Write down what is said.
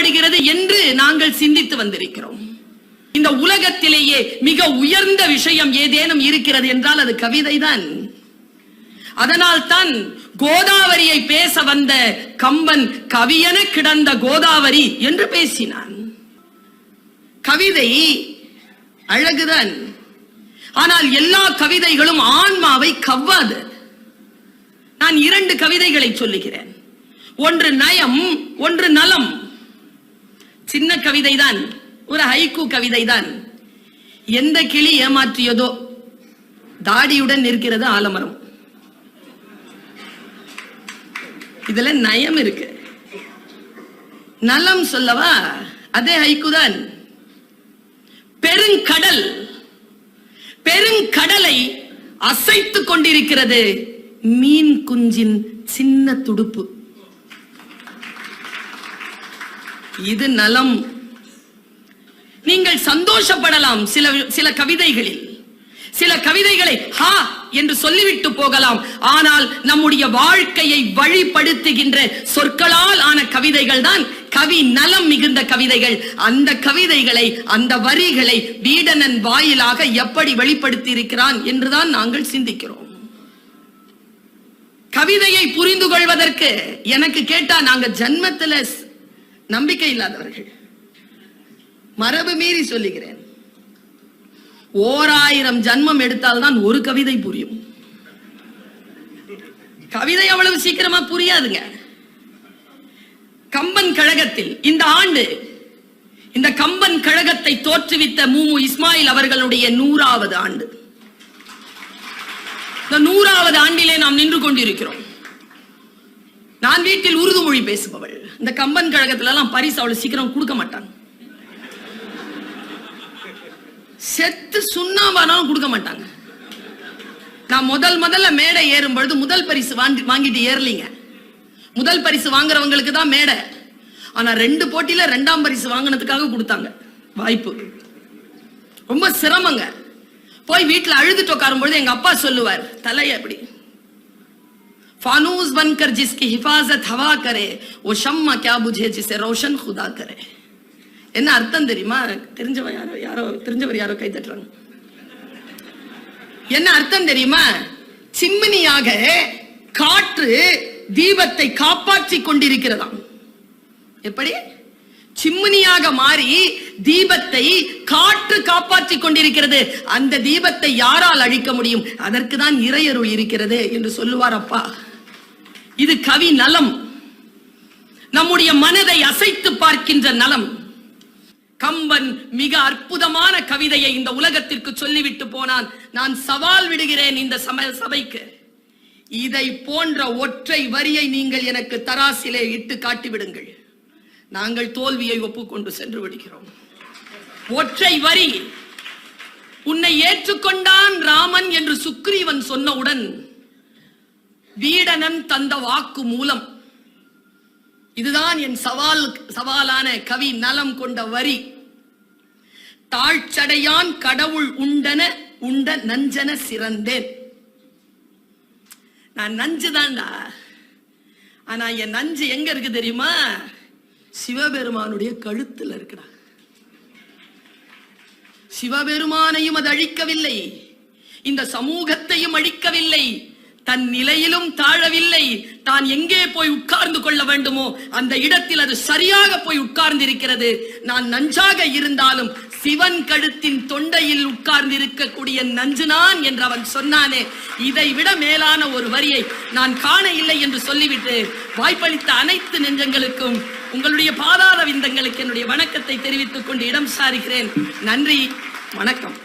பயன்படுகிறது என்று நாங்கள் சிந்தித்து வந்திருக்கிறோம். இந்த உலகத்திலேயே மிக உயர்ந்த விஷயம் ஏதேனும் இருக்கிறது என்றால் அது கவிதைதான். அதனால் தான் கோதாவரியை பேச வந்த கம்பன் கவியென கிடந்த கோதாவரி என்று பேசினான். கவிதை அழகுதான். ஆனால் எல்லா கவிதைகளும் ஆன்மாவை கவ்வாது. நான் இரண்டு கவிதைகளை சொல்லுகிறேன். ஒன்று நயம் ஒன்று நலம். சின்ன கவிதை தான் ஒரு ஹைக்கு கவிதை தான் எந்த கிளி ஏமாற்றியதோ தாடியுடன் நிற்கிறது ஆலமரம். இதுல நயம் இருக்கு. நலம் சொல்லவா? அதே ஹைக்குதான் பெருங்கடல் பெருங்கடலை அசைத்துக் கொண்டிருக்கிறது மீன் குஞ்சின் சின்ன துடுப்பு. இது நலம். நீங்கள் சந்தோஷப்படலாம் சில சில கவிதைகளில். சில கவிதைகளை ஹா என்று சொல்லிவிட்டு போகலாம். ஆனால் நம்முடைய வாழ்க்கையை வழிப்படுத்துகின்ற சொற்களால் ஆன கவிதைகள் தான் கவி நலம் மிகுந்த கவிதைகள். அந்த கவிதைகளை அந்த வரிகளை வீடனன் வாயிலாக எப்படி வெளிப்படுத்தி இருக்கிறான் என்றுதான் நாங்கள் சிந்திக்கிறோம். கவிதையை புரிந்து கொள்வதற்கு எனக்கு கேட்டா நாங்க ஜன்மத்துல நம்பிக்கை இல்லாதவர்கள். மரபு மீறி சொல்லுகிறேன். ஓராயிரம் ஜன்மம் எடுத்தால்தான் ஒரு கவிதை புரியும். கவிதை அவ்வளவு சீக்கிரமா புரியாதுங்க. கம்பன் கழகத்தில் இந்த ஆண்டு இந்த கம்பன் கழகத்தை தோற்றுவித்த மூமு இஸ்மாயில் அவர்களுடைய நூறாவது ஆண்டு. இந்த நூறாவது ஆண்டிலே நாம் நின்று கொண்டிருக்கிறோம். நான் வீட்டில் உருது மொழி பேசுபவள். இந்த கம்பன் கழகத்துல எல்லாம் பரிசு அவ்வளவு சீக்கிரம் கொடுக்க மாட்டாங்க செத்து சுண்ணாம்பானாலும் கொடுக்க மாட்டாங்க. நான் முதல் முதல்ல மேடை ஏறும் பொழுது முதல் பரிசு வாங்கி வாங்கிட்டு ஏறலீங்க. முதல் பரிசு வாங்குறவங்களுக்கு தான் மேடை. ஆனா ரெண்டு போட்டியில ரெண்டாம் பரிசு வாங்கினதுக்காக கொடுத்தாங்க. வாய்ப்பு. ரொம்ப சிரமங்க. போய் வீட்டில் அழுதுட்டு உட்காரும் பொழுது எங்க அப்பா சொல்லுவார் தலைய அப்படி फानूस बनकर जिसकी हिफाजत हवा करे वो शम्मा क्या बुझे जिसे रोशन खुदा करे என்ன அர்த்தம் தெரியுமா தெரிஞ்சவன் யாரோ யாரோ தெரிஞ்சவர் யாரோ கை தட்டுறாங்க என்ன அர்த்தம் தெரியுமா சிம்மினியாக காற்று தீபத்தை காப்பாற்றி கொண்டிருக்கிறதாம் எப்படி சிம்மினியாக மாறி தீபத்தை காற்று காப்பாற்றி கொண்டிருக்கிறது அந்த தீபத்தை யாரால் அழிக்க முடியும் அதற்கு தான் இறையருள் இருக்கிறது என்று சொல்லுவார் அப்பா இது கவி நலம். நம்முடைய மனதை அசைத்து பார்க்கின்ற நலம். கம்பன் மிக அற்புதமான கவிதையை இந்த உலகத்திற்கு சொல்லிவிட்டு போனான். நான் சவால் விடுகிறேன் இந்த சம சபைக்கு. இதை போன்ற ஒற்றை வரியை நீங்கள் எனக்கு தராசிலே இட்டு காட்டிவிடுங்கள். நாங்கள் தோல்வியை ஒப்புக்கொண்டு சென்று விடுகிறோம். ஒற்றை வரி. உன்னை ஏற்றுக்கொண்டான் ராமன் என்று சுக்ரீவன் சொன்னவுடன் வீடனன் தந்த வாக்கு மூலம். இதுதான் என் சவால் சவாலான கவி நலம் கொண்ட வரி. தாழ்ச்சடையான் கடவுள் உண்டன உண்ட நஞ்சன சிறந்தேன். நான் நஞ்சுதான்டா ஆனா என் நஞ்சு எங்க இருக்கு தெரியுமா? சிவபெருமானுடைய கழுத்துல இருக்கிறா சிவபெருமானையும் அது அழிக்கவில்லை. இந்த சமூகத்தையும் அழிக்கவில்லை. தன் நிலையிலும் தாழவில்லை. தான் எங்கே போய் உட்கார்ந்து கொள்ள வேண்டுமோ அந்த இடத்தில் அது சரியாக போய் உட்கார்ந்திருக்கிறது. நான் நஞ்சாக இருந்தாலும் சிவன் கழுத்தின் தொண்டையில் உட்கார்ந்து இருக்கக்கூடிய நஞ்சு நான் என்று அவன் சொன்னானே. இதை விட மேலான ஒரு வரியை நான் காண இல்லை என்று சொல்லிவிட்டு வாய்ப்பளித்த அனைத்து நெஞ்சங்களுக்கும் உங்களுடைய பாதாள விந்தங்களுக்கு என்னுடைய வணக்கத்தை தெரிவித்துக் கொண்டு இடம் சாருகிறேன். நன்றி வணக்கம்.